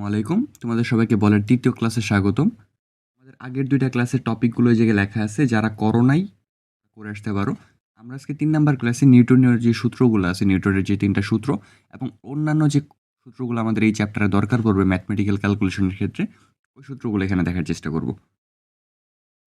আসসালামু আলাইকুম। তোমাদের সবাইকে বলার দ্বিতীয় ক্লাসে স্বাগতম। আমাদের আগের দুইটা ক্লাসের টপিকগুলো জায়গায় লেখা আছে, যারা করোনাই করে আসতে পারো। আমরা আজকে তিন নাম্বার ক্লাসে নিউটনের যে সূত্রগুলো আছে, নিউটনের যে তিনটা সূত্র এবং অন্যান্য যে সূত্রগুলো আমাদের এই চ্যাপ্টারে দরকার পড়বে ম্যাথমেটিক্যাল ক্যালকুলেশনের ক্ষেত্রে, ওই সূত্রগুলো এখানে দেখার চেষ্টা করব।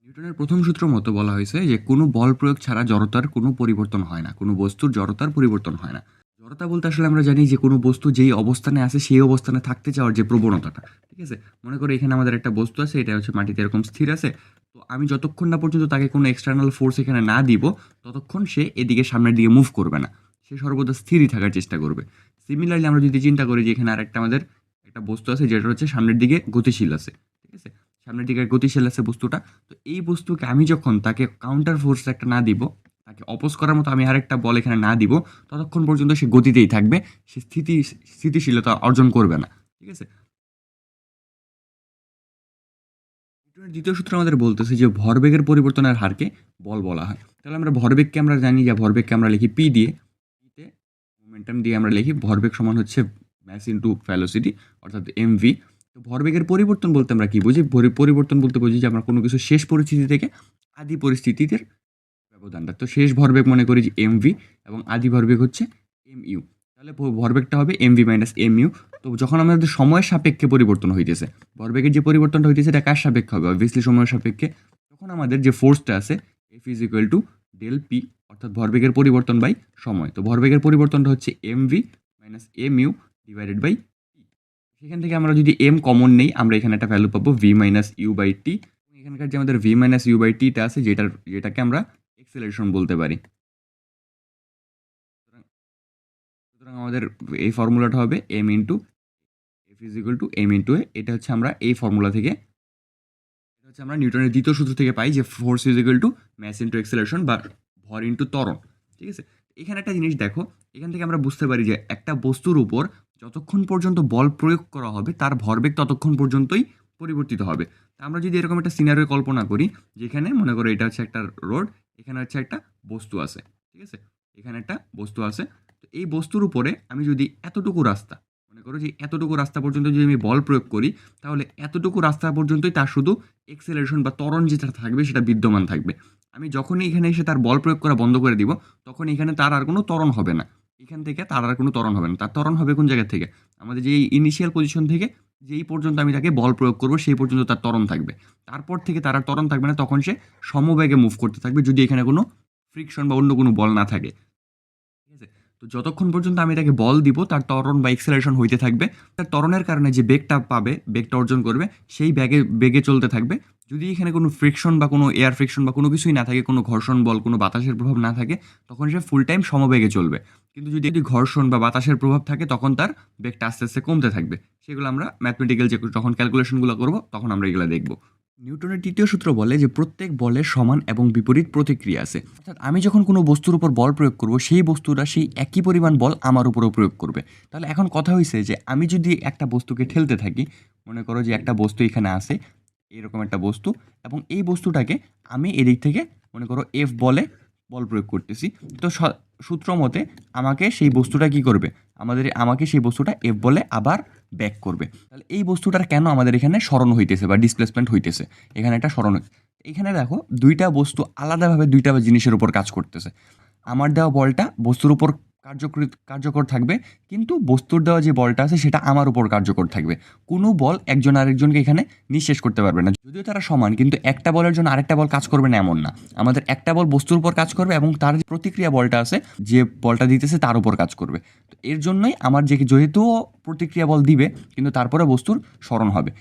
নিউটনের প্রথম সূত্র মতো বলা হয়েছে যে কোনো বল প্রয়োগ ছাড়া জড়তার কোনো পরিবর্তন হয় না, কোনো বস্তুর জড়তার পরিবর্তন হয় না। জড়তা বলতে আসলে আমরা জানি যে কোনো বস্তু যেই অবস্থানে আছে, সেই অবস্থানে থাকতে চাওয়ার যে প্রবণতাটা, ঠিক আছে? মনে করো এখানে আমাদের একটা বস্তু আছে, এটা হচ্ছে মাটিতে এরকম স্থির আছে। তো আমি যতক্ষণ না পর্যন্ত তাকে কোনো এক্সটার্নাল ফোর্স এখানে না দিব, ততক্ষণ সে এদিকে সামনের দিকে মুভ করবে না। সে সর্বদা স্থিরই থাকার চেষ্টা করবে। সিমিলারলি আমরা যদি চিন্তা করি যে এখানে আরেকটা আমাদের একটা বস্তু আছে, যেটা হচ্ছে সামনের দিকে গতিশীল আছে, ঠিক আছে? সামনের দিকে গতিশীল আছে বস্তুটা। তো এই বস্তুকে আমি যখন তাকে কাউন্টার ফোর্স একটা না দিব তাকে অপোজ করার মতো আমি আরেকটা বল এখানে না দিব। ততক্ষণ পর্যন্ত সে গতিতেই থাকবে। সে স্থিতি, স্থিতিশীলতা অর্জন করবে না। ঠিক আছে? দ্বিতীয় সূত্র আমাদের বলতেছে যে ভরবেগের পরিবর্তনের হারকে বল বলা হয়। তাহলে আমরা ভরবেগকে আমরা জানি যে ভরবেগকে আমরা লিখি পি দিয়ে। পিতে মোমেন্টাম দিয়ে আমরা লিখি ভরবেগ সমান হচ্ছে ম্যাস ইন্টু ভ্যালোসিটি অর্থাৎ এমভি তো ভরবেগের পরিবর্তন বলতে আমরা কি বুঝি? পরিবর্তন বলতে বুঝি যে আমরা কোনো কিছু শেষ পরিস্থিতি থেকে আদি পরিস্থিতিতে ব্যবধানটা তো শেষ ভরবেগ মনে করি যে এমভি এবং আদি ভরবেগ হচ্ছে এম ইউ তাহলে ভরবেগটা হবে এমভি মাইনাস এম ইউ তো যখন আমাদের সময়ের সাপেক্ষে পরিবর্তন হইতেছে, ভরবেগের যে পরিবর্তনটা হইতেছে, এটা কার সাপেক্ষে হবে? অবভিয়াসলি সময়ের সাপেক্ষে। তখন আমাদের যে ফোর্সটা আছে F is equal to del P অর্থাৎ ভরবেগের পরিবর্তন বাই সময়। তো ভরবেগের পরিবর্তনটা হচ্ছে M V minus M U divided by T সেখান থেকে আমরা যদি এম কমন নেই, আমরা এখানে একটা ভ্যালু পাবো V minus U by T এখানকার যে আমাদের ভি মাইনাস ইউ বাই টিটা আছে, যেটার যেটাকে আমরা এক্সেলারেশন বলতে পারি। সুতরাং- আমাদের এই ফর্মুলাটা হবে M into F is equal to M into A এটা হচ্ছে আমরা এই ফর্মুলা থেকে, এটা হচ্ছে আমরা নিউটনের দ্বিতীয় সূত্র থেকে পাই যে force is equal to mass into acceleration বা ভর ইন্টু ত্বরণ। ঠিক আছে? এখানে একটা জিনিস দেখো, এখান থেকে আমরা বুঝতে পারি যে একটা বস্তুর উপর যতক্ষণ পর্যন্ত বল প্রয়োগ করা হবে, তার ভরবেগ ততক্ষণ পর্যন্তই পরিবর্তিত হবে। আমরা যদি এরকম একটা সিনারিও কল্পনা করি, যেখানে মনে করো এটা হচ্ছে একটা রোড এখানে হচ্ছে একটা বস্তু আছে, ঠিক আছে? এখানে একটা বস্তু আছে। তো এই বস্তুর উপরে আমি যদি এতটুকু রাস্তা, মনে করো যে এতটুকু রাস্তা পর্যন্ত যদি আমি বল প্রয়োগ করি, তাহলে এতটুকু রাস্তা পর্যন্তই তার শুধু এক্সেলারেশন বা ত্বরণ যেটা থাকবে সেটা বিদ্যমান থাকবে। আমি যখনই এখানে এসে তার বল প্রয়োগ করা বন্ধ করে দিব, তখন এখানে তার আর কোনো ত্বরণ হবে না। এখান থেকে তার আর কোনো ত্বরণ হবে না। তার ত্বরণ হবে কোন জায়গা থেকে? আমাদের যে ইনিশিয়াল পজিশন থেকে যেই পর্যন্ত আমি তাকে বল প্রয়োগ করব, সেই পর্যন্ত তার ত্বরণ থাকবে। তারপর থেকে তার আর ত্বরণ থাকবে না, তখন সে সমবেগে মুভ করতে থাকবে যদি এখানে কোনো ফ্রিকশন বা অন্য কোনো বল না থাকে। তো যতক্ষণ পর্যন্ত আমি তাকে বল দিব, তার ত্বরণ বা এক্সেলারেশন হইতে থাকবে। তার ত্বরণের কারণে যে বেগটা পাবে, বেগটা অর্জন করবে, সেই ব্যাগে বেগে চলতে থাকবে। যদি এখানে কোনো ফ্রিকশন বা কোনো এয়ার ফ্রিকশন বা কোনো কিছুই না থাকে, কোনো ঘর্ষণ বল, কোনো বাতাসের প্রভাব না থাকে, তখন সে ফুল টাইম সমবেগে চলবে। কিন্তু যদি যদি ঘর্ষণ বা বাতাসের প্রভাব থাকে, তখন তার বেগটা আস্তে আস্তে কমতে থাকবে। সেগুলো আমরা ম্যাথমেটিক্যাল যে যখন ক্যালকুলেশনগুলো করব, তখন আমরা এগুলো দেখব। নিউটনের তৃতীয় সূত্র বলে যে প্রত্যেক বলের সমান এবং বিপরীত প্রতিক্রিয়া আছে। অর্থাৎ আমি যখন কোনো বস্তুর উপর বল প্রয়োগ করব, সেই বস্তুটা সেই একই পরিমাণ বল আমার উপরও প্রয়োগ করবে। তাহলে এখন কথা হয়েছে যে আমি যদি একটা বস্তুকে ঠেলতে থাকি, মনে করো যে একটা বস্তু এখানে আছে, এরকম একটা বস্তু, এবং এই বস্তুটাকে আমি এদিক থেকে মনে করো এফ বলে বল প্রয়োগ করতেছি, তো সূত্র মতে আমাকে সেই বস্তুটা কি করবে? আমাদের, আমাকে সেই বস্তুটা এফ বলে আবার ব্যাক করবে। তাহলে এই বস্তুটার কেন আমাদের এখানে স্মরণ হইতেছে বা ডিসপ্লেসমেন্ট হইতেছে? এখানে একটা স্মরণ এখানে দেখো, দুইটা বস্তু আলাদাভাবে দুইটা জিনিসের উপর কাজ করতেছে। আমার দেওয়া বলটা বস্তুর উপর কার্যকরী কার্যকর থাকবে। কিন্তু বস্তুর দেওয়া যে বলটা আছে, সেটা আমার উপর কার্যকর থাকবে। কোনো বল একজন আরেকজনকে এখানে নিঃশেষ করতে পারবে না। যদিও তারা সমান, কিন্তু একটা বলের জন্য আরেকটা বল কাজ করবে না এমন না। আমাদের একটা বল বস্তুর উপর কাজ করবে এবং তার যে প্রতিক্রিয়া বলটা আছে, যে বলটা দিতেছে, তার উপর কাজ করবে। তো এর জন্যই আমার যে যেহেতু প্রতিক্রিয়া বল দিবে, কিন্তু তারপরে বস্তুর স্মরণ হবে।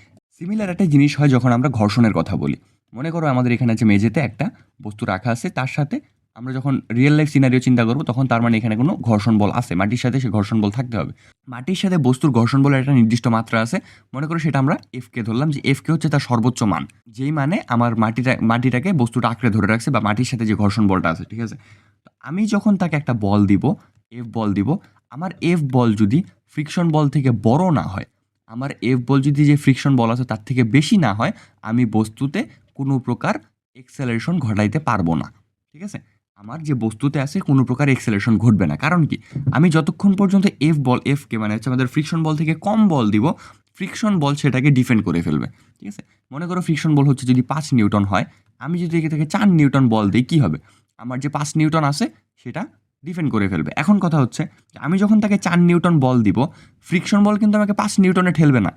সিমিলার একটা জিনিস হয় যখন আমরা ঘর্ষণের কথা বলি। মনে করো আমাদের এখানে আছে মেঝেতে একটা বস্তু রাখা আছে, তার সাথে আমরা যখন রিয়েল লাইফ সিনারিও চিন্তা করব, তখন তার মানে এখানে কোনো ঘর্ষণ বল আছে। মাটির সাথে সে ঘর্ষণ বল থাকতে হবে। মাটির সাথে বস্তুর ঘর্ষণ বলের একটা নির্দিষ্ট মাত্রা আছে। মনে করো সেটা আমরা এফকে ধরলাম যে এফকে হচ্ছে তার সর্বোচ্চ মান। যেই মানে আমার মাটিটা, মাটিটাকে বস্তুটা আঁকড়ে ধরে রাখছে বা মাটির সাথে যে ঘর্ষণ বলটা আছে, ঠিক আছে? তো আমি যখন তাকে একটা বল দিব এফ বল দিব, আমার এফ বল যদি ফ্রিকশন বল থেকে বড় না হয়, আমার এফ বল যদি যে ফ্রিকশন বল আছে তার থেকে বেশি না হয়, আমি বস্তুতে কোনো প্রকার এক্সেলারেশন ঘটাইতে পারব না, ঠিক আছে? আমার যে বস্তুতে আছে কোনো প্রকার এক্সেলেশন ঘটবে না। কারণ কি? আমি যতক্ষণ পর্যন্ত এফ বল এফকে মানে হচ্ছে আমাদের ফ্রিকশন বল থেকে কম বল দিব ফ্রিকশন বল সেটাকে ডিফেন্ড করে ফেলবে। ঠিক আছে? মনে করো ফ্রিকশন বল হচ্ছে যদি পাঁচ নিউটন হয়, আমি যদি একে থেকে চার নিউটন বল দিই, কী হবে? আমার যে পাঁচ নিউটন আছে, সেটা ডিফেন্ড করে ফেলবে। এখন কথা হচ্ছে, আমি যখন তাকে চার নিউটন বল দিব ফ্রিকশন বল কিন্তু আমাকে পাঁচ নিউটনে ঠেলবে না।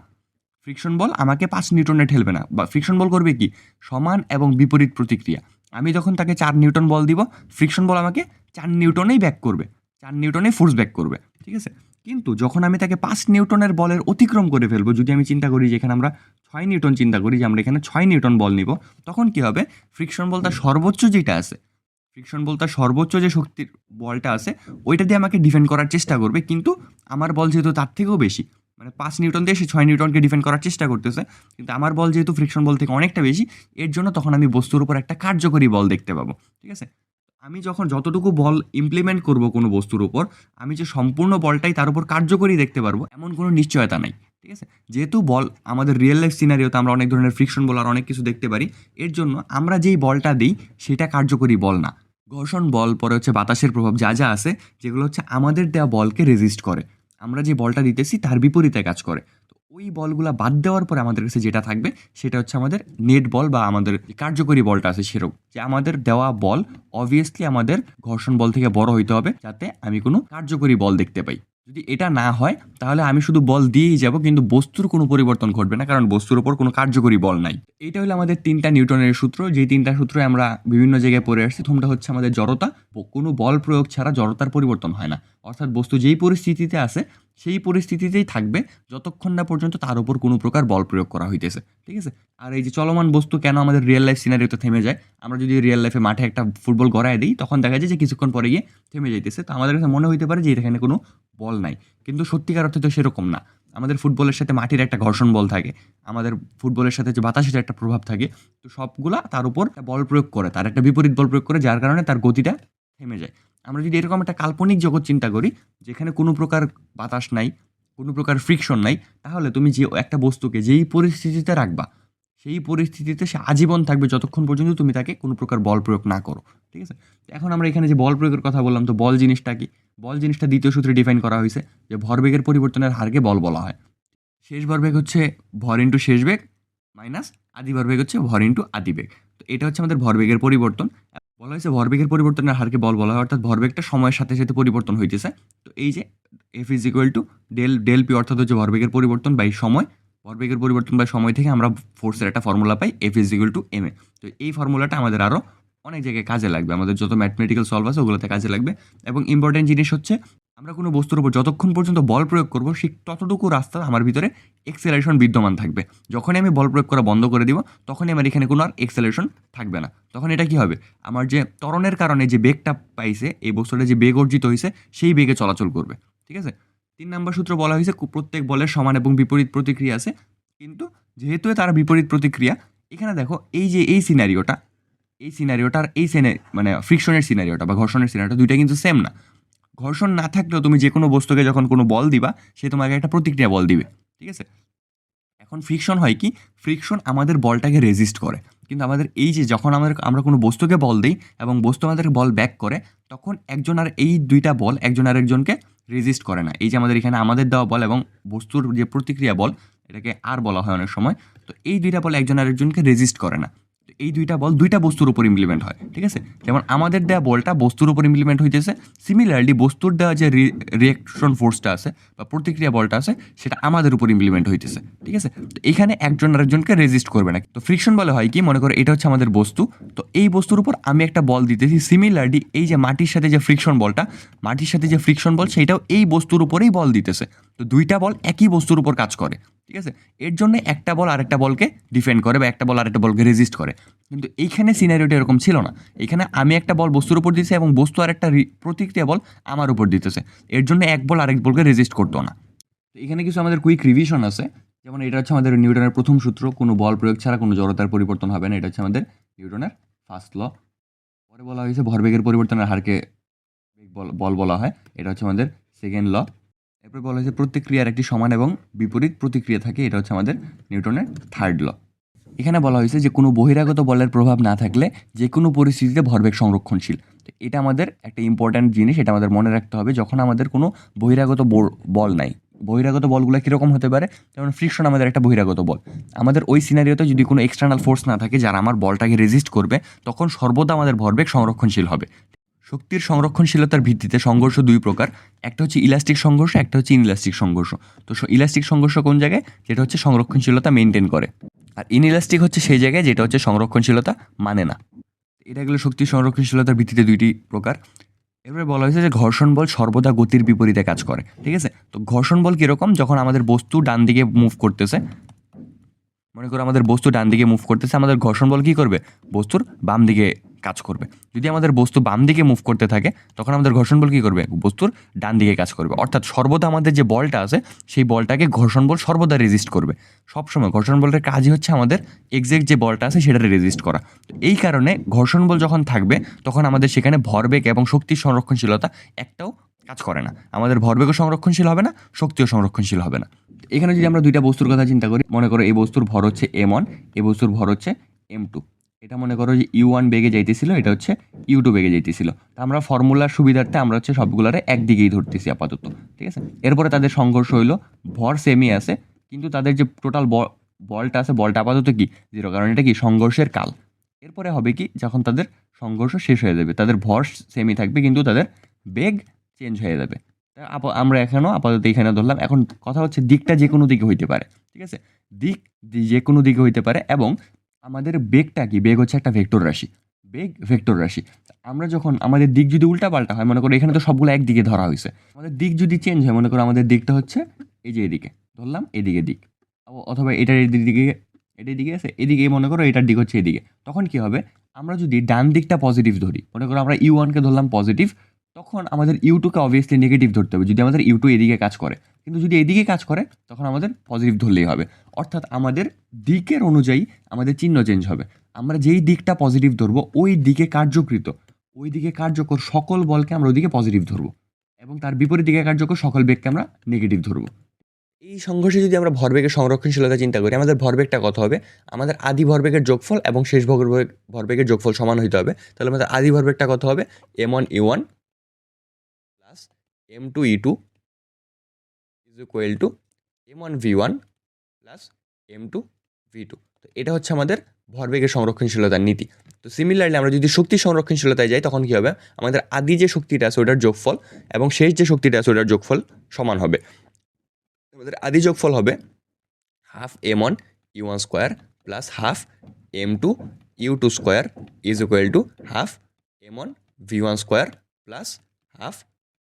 ফ্রিকশন বল আমাকে পাঁচ নিউটনে ঠেলবে না। বা ফ্রিকশন বল করবে কি? সমান এবং বিপরীত প্রতিক্রিয়া। আমি যখন তাকে চার নিউটন বল দিব ফ্রিকশন বল আমাকে চার নিউটনেই ব্যাক করবে। চার নিউটনেই ফোর্স ব্যাক করবে, ঠিক আছে? কিন্তু যখন আমি তাকে পাঁচ নিউটনের বলের অতিক্রম করে ফেলব, যদি আমি চিন্তা করি যে এখানে আমরা ছয় নিউটন চিন্তা করি, যে আমরা এখানে ছয় নিউটন বল নিব, তখন কি হবে? ফ্রিকশন বল তার সর্বোচ্চ যেটা আছে ফ্রিকশন বল তার সর্বোচ্চ যে শক্তির বলটা আছে, ওইটা দিয়ে আমাকে ডিফেন্ড করার চেষ্টা করবে। কিন্তু আমার বল যেহেতু তার থেকেও বেশি মানে পাঁচ নিউটন দিয়ে সে ছয় নিউটনকে ডিফেন্ড করার চেষ্টা করতেছে। কিন্তু আমার বল যেহেতু ফ্রিকশন বল থেকে অনেকটা বেশি, এর জন্য তখন আমি বস্তুর উপর একটা কার্যকরী বল দেখতে পাবো। ঠিক আছে? আমি যখন যতটুকু বল ইমপ্লিমেন্ট করব কোনো বস্তুর উপর, আমি যে সম্পূর্ণ বলটাই তার উপর কার্যকরী দেখতে পারব, এমন কোনো নিশ্চয়তা নাই। ঠিক আছে? যেহেতু বল আমাদের রিয়েল লাইফ সিনারিওতে আমরা অনেক ধরনের ফ্রিকশন বল আর অনেক কিছু দেখতে পারি, এর জন্য আমরা যেই বলটা দিই সেটা কার্যকরী বল না। ঘর্ষণ বল, পরে হচ্ছে বাতাসের প্রভাব যা যা আছে, যেগুলো হচ্ছে আমাদের দেওয়া বলকে রেজিস্ট করে। আমরা যে বলটা দিতেছি, তার বিপরীতে কাজ করে। তো ওই বলগুলা বাদ দেওয়ার পরে আমাদের কাছে যেটা থাকবে, সেটা হচ্ছে আমাদের নেট বল বা আমাদের কার্যকরী বলটা আছে সেরকম। যে আমাদের দেওয়া বল অবভিয়াসলি আমাদের ঘর্ষণ বল থেকে বড় হইতে হবে, যাতে আমি কোনো কার্যকরী বল দেখতে পাই। যদি এটা না হয়, তাহলে আমি শুধু বল দিয়েই যাব, কিন্তু বস্তুর কোনো পরিবর্তন ঘটবে না, কারণ বস্তুর উপর কোনো কার্যকরী বল নাই। এইটা হলো আমাদের তিনটা নিউটনের সূত্র। যেই তিনটা সূত্রে আমরা বিভিন্ন জায়গায় পড়ে আসছি প্রথমটা হচ্ছে আমাদের জড়তা। কোনো বল প্রয়োগ ছাড়া জড়তার পরিবর্তন হয় না। অর্থাৎ বস্তু যেই পরিস্থিতিতে আছে, সেই পরিস্থিতিতেই থাকবে যতক্ষণ না পর্যন্ত তার উপর কোনো প্রকার বল প্রয়োগ করা হইতেছে। ঠিক আছে? আর এই যে চলমান বস্তু কেন আমাদের রিয়েল লাইফ সিনারিওতে থেমে যায়? আমরা যদি রিয়েল লাইফে মাঠে একটা ফুটবল গড়ায় দিই, তখন দেখা যায় যে কিছুক্ষণ পরে গিয়ে থেমে যাইতেছে। তো আমাদের কাছে মনে হইতে পারে যে এখানে কোনো বল নাই। কিন্তু সত্যিকার অর্থে তো সেরকম না। আমাদের ফুটবলের সাথে মাটির একটা ঘর্ষণ বল থাকে। আমাদের ফুটবলের সাথে যে বাতাসের একটা প্রভাব থাকে। তো সবগুলা তার উপর বল প্রয়োগ করে, তার একটা বিপরীত বল প্রয়োগ করে, যার কারণে তার গতিটা থেমে যায়। আমরা যদি এরকম একটা কাল্পনিক জগৎ চিন্তা করি, যেখানে কোনো প্রকার বাতাস নাই, কোনো প্রকার ফ্রিকশন নাই, তাহলে তুমি যে একটা বস্তুকে যেই পরিস্থিতিতে রাখবা, সেই পরিস্থিতিতে সে আজীবন থাকবে যতক্ষণ পর্যন্ত তুমি তাকে কোনো প্রকার বল প্রয়োগ না করো। ঠিক আছে? এখন আমরা এখানে যে বল প্রয়োগের কথা বললাম, তো বল জিনিসটা কি? বল জিনিসটা দ্বিতীয় সূত্রে ডিফাইন করা হয়েছে যে ভরবেগের পরিবর্তনের হারকে বল বলা হয়। শেষ ভরবেগ হচ্ছে ভর ইন্টু শেষ বেগ মাইনাস আদি ভরবেগ হচ্ছে ভর ইন্টু আদি বেগ। তো এটা হচ্ছে আমাদের ভরবেগের পরিবর্তন। বলা হয়েছে ভরবেগের পরিবর্তনের হারকে বল বলা হয়, অর্থাৎ ভরবেগটা সময়ের সাথে সাথে পরিবর্তন হইতেছে। তো এই যে F is equal to del del P অর্থাৎ হচ্ছে ভরবেগের পরিবর্তন বাই সময়, ভরবেগের পরিবর্তন বা সময় থেকে আমরা ফোর্সের একটা formula pi F is equal to M A. তো এই ফর্মুলাটা আমাদের আরও অনেক জায়গায় কাজে লাগবে। আমাদের যত ম্যাথমেটিক্যাল সলভ আছে ওগুলোতে কাজে লাগবে। এবং ইম্পর্টেন্ট জিনিস হচ্ছে, আমরা কোনো বস্তুর উপর যতক্ষণ পর্যন্ত বল প্রয়োগ করব, সেই ততটুকু রাস্তা আমার ভিতরে এক্সেলারেশন বিদ্যমান থাকবে। যখনই আমি বল প্রয়োগ করা বন্ধ করে দিব, তখনই আমার এখানে কোনো আর এক্সেলারেশন থাকবে না। তখন এটা কি হবে? আমার যে ত্বরণের কারণে যে বেগটা পাইছে, এই বস্তুটা যে বেগ অর্জিত হয়েছে সেই বেগে চলাচল করবে। ঠিক আছে? তিন নম্বর সূত্র বলা হয়েছে প্রত্যেক বলের সমান এবং বিপরীত প্রতিক্রিয়া আছে। কিন্তু যেহেতু তারা বিপরীত প্রতিক্রিয়া, এখানে দেখো এই যে এই সিনারিওটা এই সিনারিওটা আর এই সিনে মানে ফ্রিকশনের সিনারিওটা বা ঘর্ষণের সিনারিওটা দুইটা কিন্তু সেম না। ঘর্ষণ না থাকলেও তুমি যে কোনো বস্তুকে যখন কোনো বল দিবা, সে তোমাকে একটা প্রতিক্রিয়া বল দিবে, ঠিক আছে? এখন ফ্রিকশন হয় কি? ফ্রিকশন আমাদের বলটাকে রেজিস্ট করে। কিন্তু আমাদের এই যে যখন আমাদের, আমরা কোনো বস্তুকে বল দিই এবং বস্তু আমাদের বল ব্যাক করে, তখন একজন আর এই দুইটা বল একজন আর একজনকে রেজিস্ট করে না। এই যে আমাদের এখানে আমাদের দেওয়া বল এবং বস্তুর যে প্রতিক্রিয়া বল, এটাকে আর বলা হয় অনেক সময়, তো এই দুইটা বল একজন আরেকজনকে রেজিস্ট করে না। এই দুইটা বল দুইটা বস্তুর উপর ইমপ্লিমেন্ট হয়, ঠিক আছে? যেমন আমাদের দেওয়া বলটা বস্তুর উপর ইমপ্লিমেন্ট হইতেছে সিমিলারলি বস্তুর দেওয়া যে রিয়াকশন ফোর্সটা আছে বা প্রতিক্রিয়া বলটা আছে, সেটা আমাদের উপর ইমপ্লিমেন্ট হইতেছে, ঠিক আছে? তো এখানে একজন আরেকজনকে রেজিস্ট করবে না। তো ফ্রিকশন বলে হয় কি? মনে করো এটা হচ্ছে আমাদের বস্তু। তো এই বস্তুর উপর আমি একটা বল দিতেছি সিমিলারলি এই যে মাটির সাথে যে ফ্রিকশন বলটা, মাটির সাথে যে ফ্রিকশন বল সেইটাও এই বস্তুর উপরেই বল দিতেছে। তো দুইটা বল একই বস্তুর উপর কাজ করে। ঠিক আছে? এর জন্য একটা বল আরেকটা বলকে ডিফেন্ড করে বা একটা বল আরেকটা বলকে রেজিস্ট করে। কিন্তু এইখানে সিনারিওটা এরকম ছিল না। এখানে আমি একটা বল বস্তুর উপর দিতেছি এবং বস্তু আর একটা প্রতিক্রিয়া বল আমার উপর দিতেছে। এর জন্য এক বল আরেক বলকে রেজিস্ট করতো না। তো এখানে কিছু আমাদের কুইক রিভিশন আছে। যেমন এটা হচ্ছে আমাদের নিউটনের প্রথম সূত্র। কোনো বল প্রয়োগ ছাড়া কোনো জড়তার পরিবর্তন হবে না। এটা হচ্ছে আমাদের নিউটনের ফার্স্ট ল পরে বলা হয়েছে ভরবেগের পরিবর্তনের হারকে বল বল বলা হয়। এটা হচ্ছে আমাদের সেকেন্ড ল এরপর বলা হয়েছে প্রতিক্রিয়ার একটি সমান এবং বিপরীত প্রতিক্রিয়া থাকে, এটা হচ্ছে আমাদের নিউটনের থার্ড ল এখানে বলা হয়েছে যে কোনো বহিরাগত বলের প্রভাব না থাকলে যে কোনো পরিস্থিতিতে ভরবেগ সংরক্ষণশীল। এটা আমাদের একটা ইম্পর্ট্যান্ট জিনিস, এটা আমাদের মনে রাখতে হবে যখন আমাদের কোনো বহিরাগত বল নাই। বহিরাগত বলগুলো কীরকম হতে পারে? যেমন ফ্রিকশন আমাদের একটা বহিরাগত বল। আমাদের ওই সিনারিওতে যদি কোনো এক্সটার্নাল ফোর্স না থাকে, যারা আমার বলটাকে রেজিস্ট করবে, তখন সর্বদা আমাদের ভরবেগ সংরক্ষণশীল হবে। শক্তির সংরক্ষণশীলতার ভিত্তিতে সংঘর্ষ দুই প্রকার। একটা হচ্ছে ইলাস্টিক সংঘর্ষ, একটা হচ্ছে ইনইলাস্টিক সংঘর্ষ। তো ইলাস্টিক সংঘর্ষ কোন জায়গায়? যেটা হচ্ছে সংরক্ষণশীলতা মেনটেন করে। আর ইনইলাস্টিক হচ্ছে সেই জায়গায় যেটা হচ্ছে সংরক্ষণশীলতা মানে না। এটা গেলো শক্তির সংরক্ষণশীলতার ভিত্তিতে দুইটি প্রকার। এবারে বলা হয়েছে যে ঘর্ষণ বল সর্বদা গতির বিপরীতে কাজ করে। ঠিক আছে? তো ঘর্ষণ বল কীরকম? যখন আমাদের বস্তু ডান দিকে মুভ করতেছে মনে করো আমাদের বস্তু ডান দিকে মুভ করতেছে, আমাদের ঘর্ষণ বল কী করবে? বস্তুর বাম দিকে কাজ করবে। যদি আমাদের বস্তু বাম দিকে মুভ করতে থাকে, তখন আমাদের ঘর্ষণ বল কী করবে? বস্তুর ডান দিকে কাজ করবে। অর্থাৎ সর্বদা আমাদের যে বলটা আছে, সেই বলটাকে ঘর্ষণ বল সর্বদা রেজিস্ট করবে। সবসময় ঘর্ষণ বলের কাজই হচ্ছে আমাদের এক্সাক্ট যে বলটা আছে সেটাকে রেজিস্ট করা। তো এই কারণে ঘর্ষণ বল যখন থাকবে, তখন আমাদের সেখানে ভরবেগ এবং শক্তির সংরক্ষণশীলতা একটাও কাজ করে না। আমাদের ভরবেগও সংরক্ষণশীল হবে না, শক্তিও সংরক্ষণশীল হবে না। এখানে যদি আমরা দুইটা বস্তুর কথা চিন্তা করি, মনে করো এই বস্তুর ভর হচ্ছে এম ওয়ান এই বস্তুর ভর হচ্ছে এম টু এটা মনে করো যে ইউ ওয়ান বেগে যাইতেছিল, এটা হচ্ছে ইউ টু বেগে যাইতেছিল। তা আমরা ফর্মুলার সুবিধার্থে আমরা হচ্ছে সবগুলারে একদিকেই ধরতেছি আপাতত, ঠিক আছে? এরপরে তাদের সংঘর্ষ হইল, ভর সেমই আছে, কিন্তু তাদের যে টোটাল বলটা আছে, বলটা আপাতত কি? জিরো কারণ এটা কি? সংঘর্ষের কাল। এরপরে হবে কি? যখন তাদের সংঘর্ষ শেষ হয়ে যাবে, তাদের ভর সেমই থাকবে, কিন্তু তাদের বেগ চেঞ্জ হয়ে যাবে। আমরা এখনও আপাতত এখানে ধরলাম। এখন কথা হচ্ছে দিকটা যে কোনো দিকে হইতে পারে, ঠিক আছে? দিক যে কোনো দিকে হইতে পারে এবং আমাদের বেগটা কি? বেগ হচ্ছে একটা ভেক্টর রাশি। বেগ ভেক্টর রাশি। আমরা যখন আমাদের দিক যদি উল্টা পাল্টা হয়, মনে করো এখানে তো সবগুলো একদিকে ধরা হয়েছে আমাদের দিক যদি চেঞ্জ হয়, মনে করো আমাদের দিকটা হচ্ছে এই যে এদিকে। ধরলাম এদিকে দিক। অথবা এটার এদিকে এটার দিকে আছে, এদিকে মনে করো এটার দিক হচ্ছে এদিকে। তখন কি হবে? আমরা যদি ডান দিকটা পজিটিভ ধরি, মনে করো আমরা ইউ ওয়ানকে ধরলাম পজিটিভ তখন আমাদের ইউ টুকে অবভিয়াসলি নেগেটিভ ধরতে হবে। যদি আমাদের ইউ টু এদিকে কাজ করে, কিন্তু যদি এদিকে কাজ করে, তখন আমাদের পজিটিভ ধরলেই হবে। অর্থাৎ আমাদের দিকের অনুযায়ী আমাদের চিহ্ন চেঞ্জ হবে। আমরা যেই দিকটা পজিটিভ ধরবো, ওই দিকে কার্যকৃত, ওই দিকে কার্যকর সকল বলকে আমরা ওইদিকে পজিটিভ ধরবো এবং তার বিপরীত দিকে কার্যকর সকল বেগকে আমরা নেগেটিভ ধরবো। এই সংঘর্ষে যদি আমরা ভরবেগের সংরক্ষণশীলতা চিন্তা করি, আমাদের ভরবেগটা কত হবে? আমাদের আদি ভরবেগের যোগফল এবং শেষ ভরবেগ ভরবেগের যোগফল সমান হইতে হবে। তাহলে আমাদের আদি ভরবেগটা কত হবে? M one U one plus M two E two is equal to M one V one plus M two V two তো এটা হচ্ছে আমাদের ভরবেগের সংরক্ষণশীলতার নীতি। তো সিমিলারলি আমরা যদি শক্তি সংরক্ষণশীলতায় যাই, তখন কী হবে? আমাদের আদি যে শক্তিটা আছে, ওটার যোগফল এবং শেষ যে শক্তিটা আছে, ওটার যোগফল সমান হবে। আমাদের আদি যোগফল হবে half M one U one square plus half M two U two square is equal to half M one V one square plus half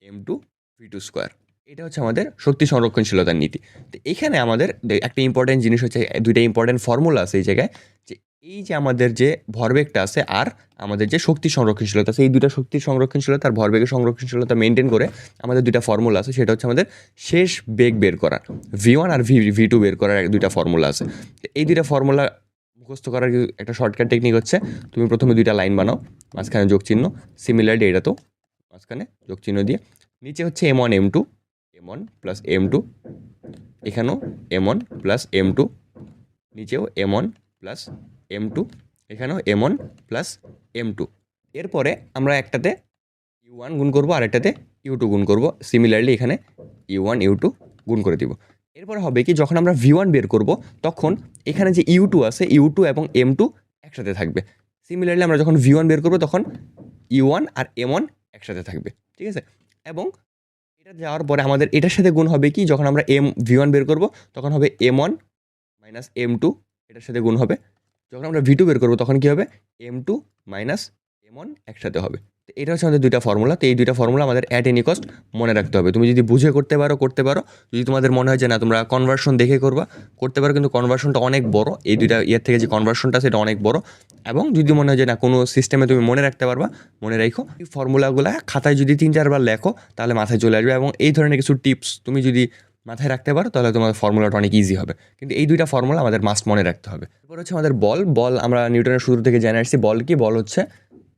M two V two square এটা হচ্ছে আমাদের শক্তি সংরক্ষণশীলতার নীতি। তো এখানে আমাদের একটা ইম্পর্টেন্ট জিনিস হচ্ছে, দুইটা ইম্পর্টেন্ট ফর্মুলা আছে এই জায়গায়, যে এই যে আমাদের যে ভরবেগটা আছে আর আমাদের যে শক্তি সংরক্ষণশীলতা আছে, এই দুইটা শক্তি সংরক্ষণশীলতা আর ভরবেগের সংরক্ষণশীলতা মেনটেন করে আমাদের দুইটা ফর্মুলা আছে, সেটা হচ্ছে আমাদের শেষ বেগ বের করার। ভি ওয়ান আর ভি ভি টু বের করার দুইটা ফর্মুলা আছে। এই দুইটা ফর্মুলা মুখস্থ করার একটা শর্টকাট টেকনিক হচ্ছে, তুমি প্রথমে দুইটা লাইন বানাও, মাঝখানে যোগ চিহ্ন সিমিলারলি এটা তো মাঝখানে যোগ চিহ্ন দিয়ে নিচে হচ্ছে M one M two M one plus M two এখানেও M one plus M two নিচেও M one plus M two এখানেও M one plus M two এরপরে আমরা একটাতে ইউ ওয়ান গুণ করব আর একটাতে ইউ টু গুণ করব। সিমিলারলি এখানে ইউ ওয়ান ইউ টু গুণ করে দিব। এরপরে হবে কি, যখন আমরা ভি ওয়ান বের করব, তখন এখানে যে ইউ টু আছে ইউ টু এবং এম টু একসাথে থাকবে। সিমিলারলি আমরা যখন ভি ওয়ান বের করব, তখন ইউ ওয়ান আর এম ওয়ান একসাথে থাকবে। ঠিক আছে? এবং এটা যাওয়ার পরে আমাদের এটার সাথে গুণ হবে কি? যখন আমরা এম ভি ওয়ান বের করব, তখন হবে M one minus M two এটার সাথে গুণ হবে। যখন আমরা ভি টু বের করব, তখন কী হবে? M two minus M one একসাথে হবে। তো এটা হচ্ছে আমাদের দুইটা ফর্মুলা তো এই দুইটা ফর্মুলা আমাদের অ্যাট এনি কস্ট মনে রাখতে হবে। তুমি যদি বুঝে করতে পারো করতে পারো। যদি তোমাদের মনে হয় যে না, তোমরা কনভার্সন দেখে করবা, করতে পারো, কিন্তু কনভার্সনটা অনেক বড়। এই দুইটা ইয়ের থেকে যে কনভার্সনটা সেটা অনেক বড়। এবং যদি মনে হয় যে না, কোনো সিস্টেমে তুমি মনে রাখতে পারবা, মনে রাখো, এই ফর্মুলাগুলো খাতায় যদি তিন, চারবার লেখো, তাহলে মাথায় চলে আসবে। এবং এই ধরনের কিছু টিপস তুমি যদি মাথায় রাখতে পারো, তাহলে তোমার ফর্মুলাটা অনেক ইজি হবে। কিন্তু এই দুইটা ফর্মুলা আমাদের মাস্ট মনে রাখতে হবে। এরপর হচ্ছে আমাদের বল। বল আমরা নিউটনের শুরু থেকে জেনে আসছি। বল কি? বল হচ্ছে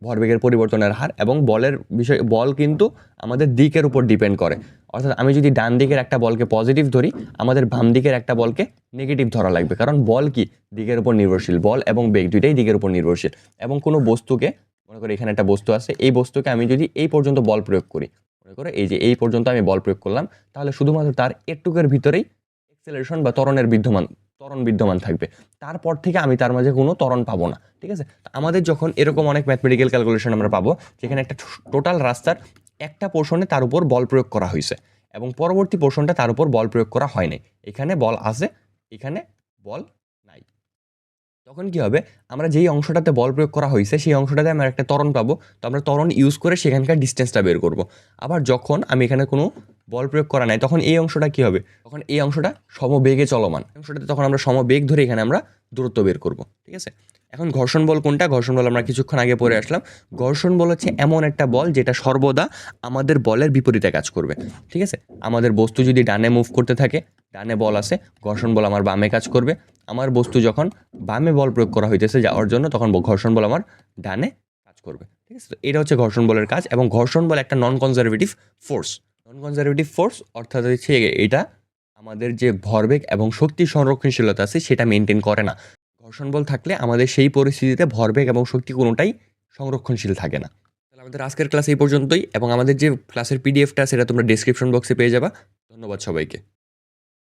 ভরবেগের পরিবর্তনের হার এবং বলের বিষয়, বল কিন্তু আমাদের দিকের উপর ডিপেন্ড করে। অর্থাৎ আমি যদি ডান দিকের একটা বলকে পজিটিভ ধরি, আমাদের বাম দিকের একটা বলকে নেগেটিভ ধরা লাগবে। কারণ বল কি? দিকের উপর নির্ভরশীল। বল এবং বেগ দুইটাই দিকের উপর নির্ভরশীল। এবং কোনো বস্তুকে, মনে করি এখানে একটা বস্তু আছে, এই বস্তুকে আমি যদি এই পর্যন্ত বল প্রয়োগ করি, মনে করো এই যে এই পর্যন্ত আমি বল প্রয়োগ করলাম, তাহলে শুধুমাত্র তার এটুকের ভিতরেই এক্সেলারেশন বা ত্বরণের বিদ্যমান ত্বরণ বিদ্যমান থাকবে। তারপর থেকে আমি তার মাঝে কোনো ত্বরণ পাবো না, ঠিক আছে? আমাদের যখন এরকম অনেক ম্যাথমেটিক্যাল ক্যালকুলেশন আমরা পাবো, যেখানে একটা টোটাল রাস্তার একটা পোর্শনে তার উপর বল প্রয়োগ করা হয়েছে এবং পরবর্তী পোর্শনটা তার উপর বল প্রয়োগ করা হয়নি এখানে বল আছে, এখানে বল নাই। তখন কি হবে? আমরা যেই অংশটাতে বল প্রয়োগ করা হয়েছে সেই অংশটাতে আমরা একটা ত্বরণ পাবো। তো আমরা ত্বরণ ইউজ করে সেখানকার ডিস্টেন্সটা বের করব। আবার যখন আমি এখানে কোনো বল প্রয়োগ করা নাই, তখন এই অংশটা কি হবে? তখন এই অংশটা সমবেগে চলমান। অংশটাতে তখন আমরা সমবেগ ধরে এখানে আমরা দূরত্ব বের করব, ঠিক আছে? এখন ঘর্ষণ বল কোনটা? ঘর্ষণ বল আমরা কিছুক্ষণ আগে পড়ে আসলাম। ঘর্ষণ বল হচ্ছে এমন একটা বল যেটা সর্বদা আমাদের বলের বিপরীতে কাজ করবে, ঠিক আছে? আমাদের বস্তু যদি ডানে মুভ করতে থাকে, ডানে বল আছে, ঘর্ষণ বল আমার বামে কাজ করবে। আমার বস্তু যখন বামে বল প্রয়োগ করা হইতেছে যাওয়ার জন্য, তখন ঘর্ষণ বল আমার ডানে কাজ করবে, ঠিক আছে? এটা হচ্ছে ঘর্ষণ বলের কাজ এবং ঘর্ষণ বল একটা non conservative force conservative force অর্থাৎ হচ্ছে এটা আমাদের যে ভরবেগ এবং শক্তি সংরক্ষণশীলতা আছে, সেটা মেনটেন করে না। ঘর্ষণ বল থাকলে আমাদের সেই পরিস্থিতিতে ভরবেগ এবং শক্তি কোনোটাই সংরক্ষণশীল থাকে না। তাহলে আমাদের আজকের ক্লাস এই পর্যন্তই, এবং আমাদের যে ক্লাসের পিডিএফটা সেটা তোমরা ডিসক্রিপশন বক্সে পেয়ে যাবা। ধন্যবাদ সবাইকে।